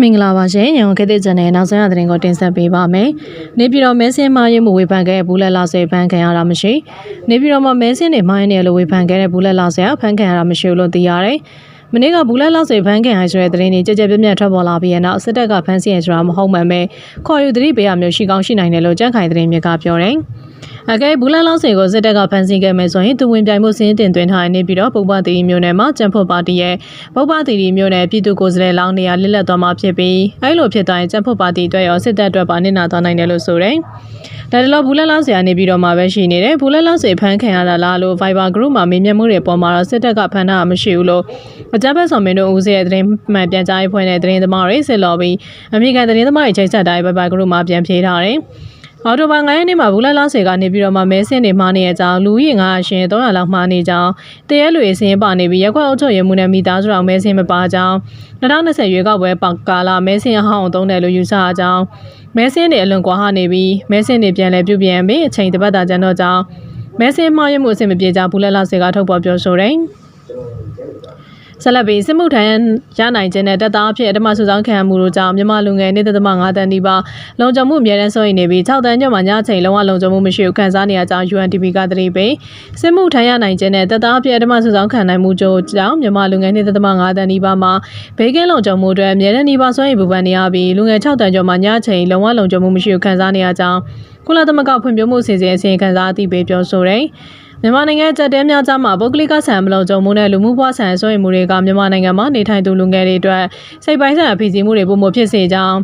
မင်္ဂလာပါရှင်ရန်ကုန်ခေတ်သစ်ချန်နယ်နောက်ဆုံးရသတင်းကိုတင်ဆက်ပေးပါမယ်။နေပြည်တော်မဲဆင်းမာရေးမှုဝေဖန်ခဲ့တဲ့ဘူးလက်လာဆွေဖန်ခံရတာမရှိ။နေပြည်တော်မှာမဲဆင်းနေမိုင်းနေလို့ဝေဖန်ခဲ့တဲ့ဘူးလက်လာဆွေကဖန်ခံရတာမရှိဘူးလို့သိရတယ်။မနေ့ကဘူးလက်လာဆွေဖန်ခံရဆိုတဲ့သတင်းတွေကြကြပြတ်ပြတ်ထွက်ပေါ်လာပြီးတဲ့နောက်စစ်တပ်ကဖမ်းဆီးရဆိုတာမဟုတ်မှန်ပဲခေါ်ယူသတိပေးရမျိုးရှိကောင်းရှိနိုင်တယ်လို့ကြန့်ခိုင်သတင်းမြစ်ကပြောတယ်။ အကဲဘူးလန်းလောင်းစင်ကိုစစ်တပ်ကဖမ်းဆီးခဲ့မယ်ဆိုရင်သူဝင်ပြိုင်မှုစင်းတင်သွင်းထားနေပြီးတော့ပုပ္ပတိမျိုးနယ်မှာကျန်းဖို့ပါတီရဲ့ပုပ္ပတိမျိုးနယ်ပြည်သူကိုယ်စားလှယ်လောင်းနေရာလစ်လက်သွားမှာဖြစ်ပြီးအဲလိုဖြစ်သွားရင်ကျန်းဖို့ပါတီအတွက်ရောစစ်တပ်အတွက်ပါနစ်နာသွားနိုင်တယ်လို့ဆိုတယ်။ဒါတလို့ဘူးလန်းလောင်းစင်ကနေပြီးတော့မှပဲရှိနေတယ်ဘူးလန်းလောင်းစင်ဖမ်းခံရတာလားလို့ Viber Group မှာမေးမြန်းမှုတွေပေါ်မှာတော့စစ်တပ်ကဖမ်းတာမရှိဘူးလို့အကြမ်းဖက်ဆောင်မင်းတို့ဦးစီးရဲ့သတင်းမှန်ပြန်ကြားရေးဖွဲ့တဲ့သတင်းသမားတွေစစ်လော်ပြီးအမေရိကန်သတင်းသမားတွေချိန်ဆက်တိုင်း Viber Group မှာပြန်ဖြေထားတယ်။ အော်တိုဘာ9ရက်နေ့မှာဘူးလာလာစေကနေပြီးတော့မှမဲဆင်းနေမှာနေတဲ့အကြောင်းလူကြီး9ရှင်300လောက်မှာနေကြောင်းတရဲလူရေးစင်းပါနေပြီးရက်ကွက်အုပ်ချုပ်ရေးမှုနဲ့မိသားစုတော်မဲဆင်းမပါကြောင်း2020ရွေးကောက်ပွဲပေါကာလာမဲဆင်းအဟောင်းသုံးတယ်လို့ယူဆအကြောင်းမဲဆင်းတွေအလွန်ကွာဟနေပြီးမဲဆင်းတွေပြန်လဲပြုပြင်ပြီးအချိန်တစ်ပတ်တာကျန်တော့ကြောင်းမဲဆင်းမှားရမှုအဆင်မပြေကြောင်းဘူးလာလာစေကထုတ်ပေါ်ပြောဆိုတယ် ဆက်လက်ပြီးစစ်မှုထမ်းရနိုင်ခြင်းနဲ့တပ်သားအဖြစ်အဓမ္မစုဆောင်ခံမှုတို့ကြောင့်မြန်မာလူငယ်နေသက်သမ5တန်းဒီပါလုံခြုံမှုအများတန်းစိုးရိမ်နေပြီး6တန်းကျော်မှညချိန်လုံးဝလုံခြုံမှုမရှိဘူးခံစားနေရကြောင်း UNDP ကသတိပေးစစ်မှုထမ်းရနိုင်ခြင်းနဲ့တပ်သားအဖြစ်အဓမ္မစုဆောင်ခံနိုင်မှုတို့ကြောင့်မြန်မာလူငယ်နေသက်သမ5တန်းဒီပါမှာဘေးကင်းလုံခြုံမှုအတွက်အများတန်းဒီပါစိုးရိမ်ပူပန်နေရပြီးလူငယ်6တန်းကျော်မှညချိန်လုံးဝလုံခြုံမှုမရှိဘူးခံစားနေရကြောင်းကုလသမဂ္ဂဖွံ့ဖြိုးမှုအစီအစဉ်အစီရင်ခံစာအသိပေးပြောဆိုတယ် မြန်မာနိုင်ငံကြက်တဲများကြားမှာပုဂ္ဂလိကဆန်မလုံခြုံမှုနဲ့လူမှုဘဝဆန်ဆွေးနွေးမှုတွေကမြန်မာနိုင်ငံမှာနေထိုင်သူလူငယ်တွေအတွက်စိတ်ပိုင်းဆိုင်ရာဖိစီးမှုတွေပုံမဖြစ်စေကြောင်း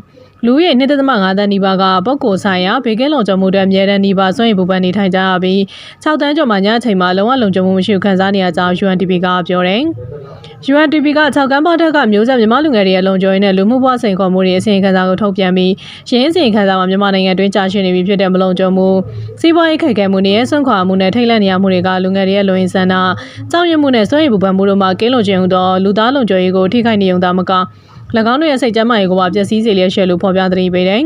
လူရဲ့2.5တန်းနီးပါးကပုဂ္ဂိုလ်ဆိုင်ရာဘေကင်းလုံခြုံမှုတွေအမြဲတမ်းနီးပါးစွန့်ရင်ပူပန်နေထိုင်ကြရပြီး6တန်းကျော်မှညအချိန်မှာလုံးဝလုံခြုံမှုမရှိခံစားနေရကြောင်း UNDP ကပြောတယ်။ UNDP က6ကန်းပေါထက်ကမျိုးဆက်မြန်မာလူငယ်တွေရဲ့လုံခြုံရေးနဲ့လူမှုဘဝစိန်ခေါ်မှုတွေအစီရင်ခံစာကိုထုတ်ပြန်ပြီးရင်းအစီရင်ခံစာမှာမြန်မာနိုင်ငံတွင်းကြာရှည်နေပြီဖြစ်တဲ့မလုံခြုံမှုစီးပွားရေးခိုက်ခဲမှုနဲ့ဆွန့်ခွာမှုနဲ့ထိတ်လန့်နေရမှုတွေကလူငယ်တွေရဲ့လူရင်းဆန္ဒကြောက်ရွံ့မှုနဲ့စွန့်ရင်ပူပန်မှုတို့မှာကင်းလုံခြုံသောလူသားလုံခြုံရေးကိုထိခိုက်နေုံသာမက၎ င်းတို့ရဲ့စိတ်ကြမ်းမာရေးကိုပါပျက်စီးစေလျက်ရှိလို့ဖော်ပြသတိပေးတယ်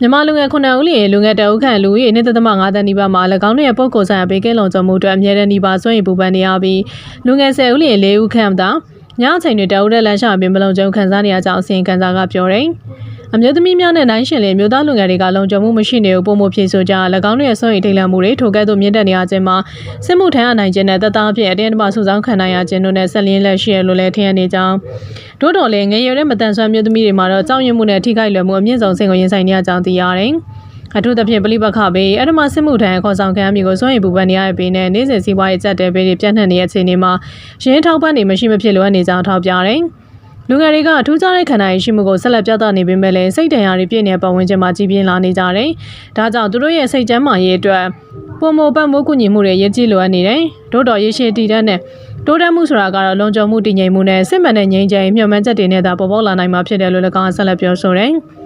မြန်မာလူငယ်ခုနှစ်ဦးလျင်လူငယ်တအုပ်ခန့်လူကြီးနှစ်သက်သမ5တန်းနီးပါးမှာ၎င်းတို့ရဲ့ပုဂ္ဂိုလ်ဆိုင်ရာဘေးကင်းလုံခြုံမှုအတွက်အမြဲတမ်းနီးပါးစွန့်ရင်ပူပန်နေရပြီးလူငယ်10ဦးလျင်4ဦးခန့်သာညအချိန်တွေတအုပ်တဲ့လမ်းရှာပြီးမလုံခြုံခံစားနေရကြောင်းအစီရင်ခံစာကပြောတယ်။ အမျိုးသမီးများနဲ့နိုင်ရှင်လင်မျိုးသားလူငယ်တွေကလုံခြုံမှုမရှိနေဘူးပုံမဖြေဆိုကြ၎င်းတို့ရဲ့စွန့်ရည်ထိတ်လန့်မှုတွေထိုကဲ့သို့မြင့်တက်နေရခြင်းမှာစစ်မှုထမ်းရနိုင်ခြင်းနဲ့တပ်သားအဖြစ်အတင်းအဓမ္မစုဆောင်ခံနိုင်ရခြင်းတို့နဲ့ဆက်လျင်းလက်ရှိရလို့လည်းထင်ရနေကြောင်းတို့တော်လည်းငယ်ရွယ်တဲ့မတန်ဆွမ်းမျိုးသမီးတွေမှာတော့ကြောက်ရွံ့မှုနဲ့ထိခိုက်လွယ်မှုအမြင့်ဆုံးဆင်ကိုရင်ဆိုင်နေရကြောင်းသိရတယ်အထူးသဖြင့်ပလိပခဘေးအထမစစ်မှုထမ်းခေါ်ဆောင်ခံအမျိုးကိုစွန့်ရည်ပူပန်နေရတဲ့ဘေးနဲ့နေ့စဉ်စီးပွားရေးကြက်တဲ့ဘေးတွေပြန့်နှံ့နေတဲ့အခြေအနေမှာရင်းထောက်ပံ့နေမရှိမဖြစ်လိုအပ်နေကြောင်းထောက်ပြတယ်။ လူငယ်တွေကထူးခြားတဲ့ခန္ဓာရည်ရှိမှုကိုဆက်လက်ပြသနေပေမဲ့လည်းစိတ်တန်ရာတွေပြည့်နေတဲ့ပတ်ဝန်းကျင်မှာကြီးပြင်းလာနေကြတယ်။ဒါကြောင့်သူတို့ရဲ့စိတ်ကျန်းမာရေးအတွက်ပုံမပတ်မိုးကူညီမှုတွေရည်ကြည်လိုအပ်နေတယ်။တို့တော်ရေရှည်တည်တဲ့နဲ့တိုးတက်မှုဆိုတာကတော့လုံခြုံမှုတည်ငြိမ်မှုနဲ့စစ်မှန်တဲ့ငြိမ်းချမ်းရေးမျှော်မှန်းချက်တွေနဲ့သာပေါ်ပေါက်လာနိုင်မှာဖြစ်တယ်လို့လည်းကောင်းဆက်လက်ပြောဆိုတယ်။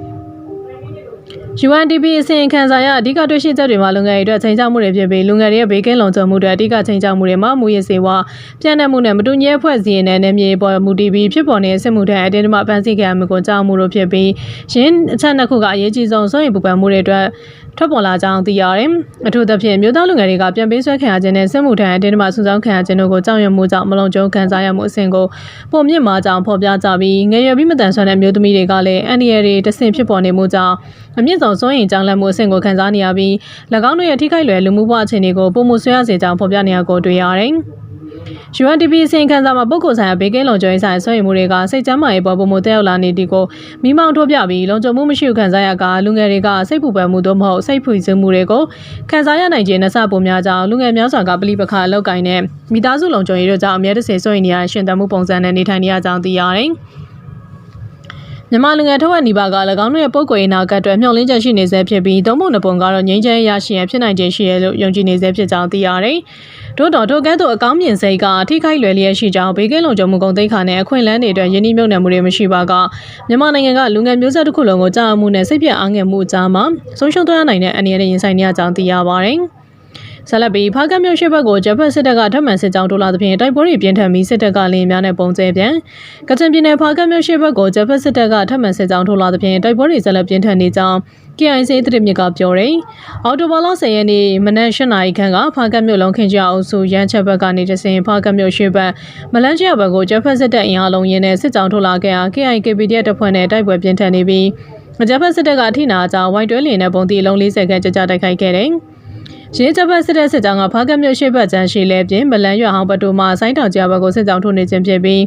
UNDP အစီရင်ခံစာရအဓိကတွေ့ရှိချက်တွေမှာလူငယ်တွေအတွက်ချိန်ချမှုတွေဖြစ်ပြီးလူငယ်တွေရဲ့ဘေးကင်းလုံခြုံမှုတွေအဓိကချိန်ချမှုတွေမှာမူရစေဝါပြန့်နှံ့မှုနဲ့မတူညီတဲ့ဖွဲ့စည်းရတဲ့နယ်မြေပေါ်မူတည်ပြီးဖြစ်ပေါ်နေတဲ့စစ်မှုထမ်းအတင်းအဓမ္မပန်းစည်းခံမှုကိုကြောက်မှုတို့ဖြစ်ပြီးရင်းအချက်နှစ်ခုကအရေးကြီးဆုံးစိုးရိမ်ပူပန်မှုတွေအတွက်ထွက်ပေါ်လာကြောင်းသိရတယ်။အထူးသဖြင့်မြို့သားလူငယ်တွေကပြန်ပေးဆွဲခံရခြင်းနဲ့စစ်မှုထမ်းအတင်းအဓမ္မဆူဆောင်းခံရခြင်းတို့ကိုကြောက်ရွံ့မှုကြောင့်မလုံခြုံခံစားရမှုအဆင့်ကိုပုံမြင့်မာကြောင်းဖော်ပြကြပြီးငယ်ရွယ်ပြီးမတန်ဆွမ်းတဲ့မြို့သမီးတွေကလည်းအန်ဒီရတွေတဆင့်ဖြစ်ပေါ်နေမှုကြောင့်အမြင့်ဆုံးစိုးရင်ကြောင်းလက်မှုအဆင့်ကိုခံစားနေရပြီး၎င်းတို့ရဲ့ထိခိုက်လွယ်လူမှုဘဝအခြေအနေကိုပုံမှုဆွဲရစေကြောင်းဖော်ပြနေရကိုတွေ့ရတယ်။ UNDP အစီရင်ခံစာမှာပုဂ္ဂိုလ်ဆိုင်ရာဘေးကင်းလုံခြုံရေးဆိုင်ဆွေးနွေးမှုတွေကစိတ်ကျန်းမာရေးပေါ်ပုံမတက်ရောက်လာနေဒီကိုမိမောင်းထုတ်ပြပြီးလုံခြုံမှုမရှိခံစားရကလူငယ်တွေကစိတ်ပူပန်မှုတို့မဟုတ်စိတ်ဖွေစမှုတွေကိုခံစားရနိုင်ခြင်းနဲ့စပုံများကြောင်းလူငယ်များစွာကပလိပခအလောက်ကင်နဲ့မိသားစုလုံခြုံရေးတို့ကြောင့်အမြဲတစေဆွေးနွေးနေရရှင်သန်မှုပုံစံနဲ့နေထိုင်နေရကြောင်းသိရတယ်။ မြန်မာလူငယ်ထဝက်နီပါက၎င်းတို့ရဲ့ပုံကိုယ်ရေးနာကအတွက်မျှော်လင့်ချက်ရှိနေဆဲဖြစ်ပြီးသုံးပုံနှစ်ပုံကတော့ငြိမ်းချမ်းရရှိရန်ဖြစ်နိုင်ခြင်းရှိရလို့ယုံကြည်နေဆဲဖြစ်ကြောင်းသိရတယ်။တို့တော်တို့ကဲ့သို့အကောင်းမြင်စိတ်ကထိခိုက်လွယ်လျက်ရှိကြောင်းဘေးကင်းလုံခြုံမှုကုန်သိက္ခာနဲ့အခွင့်အလမ်းတွေအတွက်ယင်းနှိမ့်မြုပ်နှံမှုတွေမရှိပါကမြန်မာနိုင်ငံကလူငယ်မျိုးဆက်တစ်ခုလုံးကိုကြာမှုနဲ့စိတ်ပြအားငယ်မှုအကြားမှာဆုံးရှုံးသွားနိုင်တဲ့အနေနဲ့ရင်ဆိုင်နေရကြောင်းသိရပါတယ်။ ဆက်လက်ပြီးဖားကတ်မြို့ရှိဘက်ကိုဂျပန်စစ်တပ်ကထပ်မံစစ်ကြောင်းထိုးလာသဖြင့်တိုက်ပွဲတွေပြင်းထန်ပြီးစစ်တပ်ကလင်းများနဲ့ပုံကျဲပြန်ကချင်ပြည်နယ်ဖားကတ်မြို့ရှိဘက်ကိုဂျပန်စစ်တပ်ကထပ်မံစစ်ကြောင်းထိုးလာသဖြင့်တိုက်ပွဲတွေဆက်လက်ပြင်းထန်နေကြောင်း KIC သတင်းမြစ်ကပြောတယ်။အော်တိုဘာလ10ရက်နေ့မနက်၈နာရီခန့်ကဖားကတ်မြို့လုံးခင်ကျအုပ်စုရန်ချက်ဘက်ကနေတဆင်ဖားကတ်မြို့ရှိဘက်မလန်းကျဘက်ကိုဂျပန်စစ်တပ်အင်အားလုံးရင်းနဲ့စစ်ကြောင်းထိုးလာခဲ့ရာ KIKPD တပ်ဖွဲ့နဲ့တိုက်ပွဲပြင်းထန်နေပြီးဂျပန်စစ်တပ်ကအထိနာအကြောင်းဝိုင်တွဲလင်းနဲ့ပုံတီအလုံး40ခန့်ကြကြတိုက်ခိုက်ခဲ့တယ်။ ရင်းချက်ဘက်စစ်တပ်စစ်ကြောင်းကဖားကတ်မြို့ရှိဘက်ကျန်းရှိလဲပြင်မလန်းရွာဟောင်းဘက်တို့မှဆိုင်းတောင်ကျဘက်ကိုစစ်ကြောင်းထိုးနေခြင်းဖြစ်ပြီး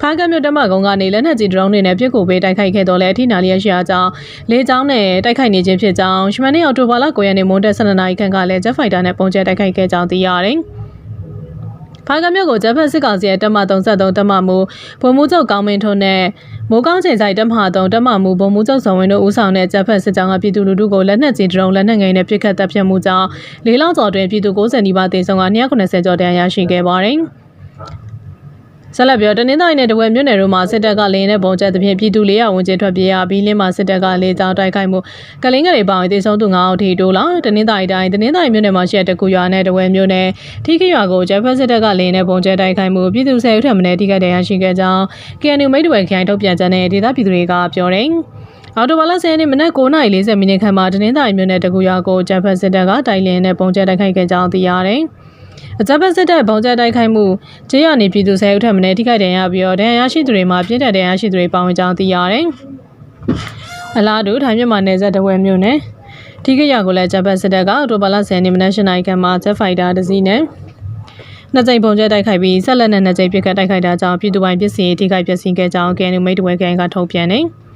ဖားကတ်မြို့တမကုန်းကနေလက်နက်ကြီးဒရုန်းတွေနဲ့ပြစ်ကိုပေးတိုက်ခိုက်ခဲ့တော့လဲအထိနာလျက်ရှိအကြောင်းလေကြောင်းနဲ့တိုက်ခိုက်နေခြင်းဖြစ်ကြောင်းရှမန်နေအော်တိုဘာလ9ရက်နေ့မွန်းတက်12နာရီခန့်ကလည်းဂျက်ဖိုက်တာနဲ့ပုံကျဲတိုက်ခိုက်ခဲ့ကြောင်းသိရတယ်။ ဖားကမြို့ကိုဂျပန်စစ်ကောင်စီရဲ့တပ်မ33တပ်မမူဗိုလ်မှူးချုပ်ကောင်းမင်းထွန်းနဲ့မိုးကောင်းချိန်ဆိုင်တပ်မ3တပ်မမူဗိုလ်မှူးချုပ်ဆောင်ဝင်းတို့ဦးဆောင်တဲ့ဂျပန်စစ်ကြောင်းကပြည်သူလူထုကိုလက်နက်ကြီးဒရုန်းလက်နက်ငယ်နဲ့ပစ်ခတ်တပ်ဖြတ်မှုကြောင့်လေးလောင်းကျော်တွင်ပြည်သူ90နီးပါးသေဆုံးက290ကျော်တရားရရှိခဲ့ပါတယ်။ ဆက်လက်ပြောတနင်္သာရီနဲ့တဝဲမြို့နယ်တို့မှာစစ်တပ်ကလင်းနဲ့ပုံကျက်သဖြင့်ပြည်သူ400ဝန်းကျင်ထွက်ပြေးရပြီးလင်းမှာစစ်တပ်ကလေကြောင်းတိုက်ခိုက်မှုကလင်းကလေးပေါင်းသေဆုံးသူ9ဦးထိတိုးလာတနင်္သာရီတိုင်းတနင်္သာရီမြို့နယ်မှာရှိတဲ့တကူရွာနဲ့တဝဲမြို့နယ်ထိခိရွာကိုဂျက်ဖက်စစ်တပ်ကလင်းနဲ့ပုံကျက်တိုက်ခိုက်မှုပြည်သူ10ဦးထက်မနည်းထိခိုက်ဒဏ်ရာရှိခဲ့ကြောင်း KNU မိတ်တဝဲခိုင်ထုတ်ပြန်ချက်နဲ့ဒေသပြည်သူတွေကပြောတယ်အော်တိုဘာလ10ရက်နေ့မနက်9:40မိနစ်ခန့်မှာတနင်္သာရီမြို့နယ်တကူရွာကိုဂျက်ဖက်စစ်တပ်ကတိုက်လင်းနဲ့ပုံကျက်တိုက်ခိုက်ခဲ့ကြောင်းသိရတယ်။ အကြမ်းဖက်စစ်တပ်ဘောင်ကျတိုက်ခိုက်မှုကျေးရွာနေပြည်သူ10ဦးထက်မနည်းထိခိုက်ဒဏ်ရာပြီးတော့ဒဏ်ရာရှိသူတွေမှာပြင်းထန်ဒဏ်ရာရှိသူတွေပါဝင်ကြောင်းသိရတယ်။အလားတူထိုင်းမြန်မာနယ်စပ်တဝဲမြို့နယ်ထိခိုက်ရကိုလည်းဂျပန်စစ်တပ်ကအော်တိုဘာလ10ရက်နေ့မနက်၈နာရီခန့်မှာဂျက်ဖိုက်တာတစ်စီးနဲ့နှစ်ကြိမ်ပုံကျဲတိုက်ခိုက်ပြီးဆက်လက်နဲ့နှစ်ကြိမ်ပစ်ခတ်တိုက်ခိုက်တာကြောင့်ပြည်သူပိုင်ပစ္စည်းထိခိုက်ပျက်စီးခဲ့ကြောင်းကန်နူမိတ်တဝဲကန်ကထုတ်ပြန်နေ။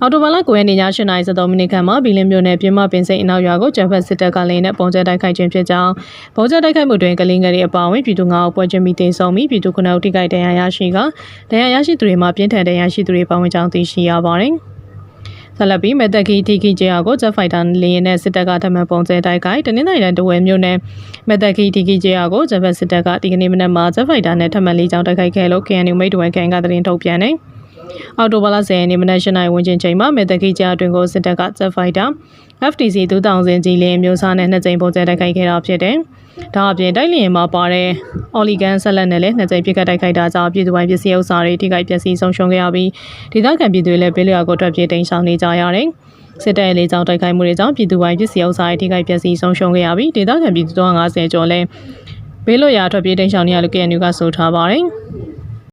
အော်တိုဘာလ9ရက်နေ့ည8:73မိနစ်ခန့်မှာဘီလင်းမြို့နယ်ပြင်းမပင်စိတ်အနောက်ရွာကိုဂျပန်စစ်တပ်ကလည်းနဲ့ပုံကျဲတိုက်ခိုက်ခြင်းဖြစ်ကြောင်းပုံကျဲတိုက်ခိုက်မှုတွင်ကလင်းငယ်တွေအပါအဝင်ပြည်သူ9ဦးပွဲချင်းမိတင်ဆောင်ပြီးပြည်သူ9ဦးထိခိုက်ဒဏ်ရာရရှိကဒဏ်ရာရရှိသူတွေမှာပြင်းထန်ဒဏ်ရာရှိသူတွေပါဝင်ကြောင်းသိရှိရပါတယ်။ဆက်လက်ပြီးမက်တက်ခီတီခီကျေယာကိုဂျက်ဖိုက်တာလေယာဉ်နဲ့စစ်တပ်ကထမှန်ပုံကျဲတိုက်ခိုက်တနင်္သာရီတိုင်းတဝဲမြို့နယ်မက်တက်ခီတီခီကျေယာကိုဂျက်ဖက်စစ်တပ်ကဒီကနေ့မနက်မှာဂျက်ဖိုက်တာနဲ့ထမှန်လေးချောင်းတိုက်ခိုက်ခဲ့လို့ KNU မိတ်တဝဲကန်ကသတင်းထုတ်ပြန်နေ။ အော်တိုဘာလ10ရက်နေ့မနက်၈နာရီဝန်းကျင်ချိန်မှာမေတ္တခိကြားတွင်ကိုစစ်တပ်က Jet Fighter FTC 2000ကြီးလင်းမျိုးစားနဲ့နှစ်ကြိမ်ပုံကျဲတိုက်ခိုက်ခဲ့တာဖြစ်တယ်။ဒါအပြင်တိုက်လျင်မှာပါတဲ့အော်လီဂန်ဆက်လက်နဲ့လည်းနှစ်ကြိမ်ပြစ်ခတ်တိုက်ခိုက်တာကြောင့်ပြည်သူပိုင်းပစ္စည်းဥစ္စာတွေထိခိုက်ပျက်စီးဆုံးရှုံးခဲ့ရပြီးဒေသခံပြည်သူတွေလည်းဘေးလျာကိုထွက်ပြေးတိမ်းရှောင်နေကြရတယ်။စစ်တပ်ရဲ့လေကြောင်းတိုက်ခိုက်မှုတွေကြောင့်ပြည်သူပိုင်းပစ္စည်းဥစ္စာတွေထိခိုက်ပျက်စီးဆုံးရှုံးခဲ့ရပြီးဒေသခံပြည်သူတို့50ကျော်လည်းဘေးလွတ်ရာထွက်ပြေးတိမ်းရှောင်နေရလို့ KNU ကဆိုထားပါတယ်။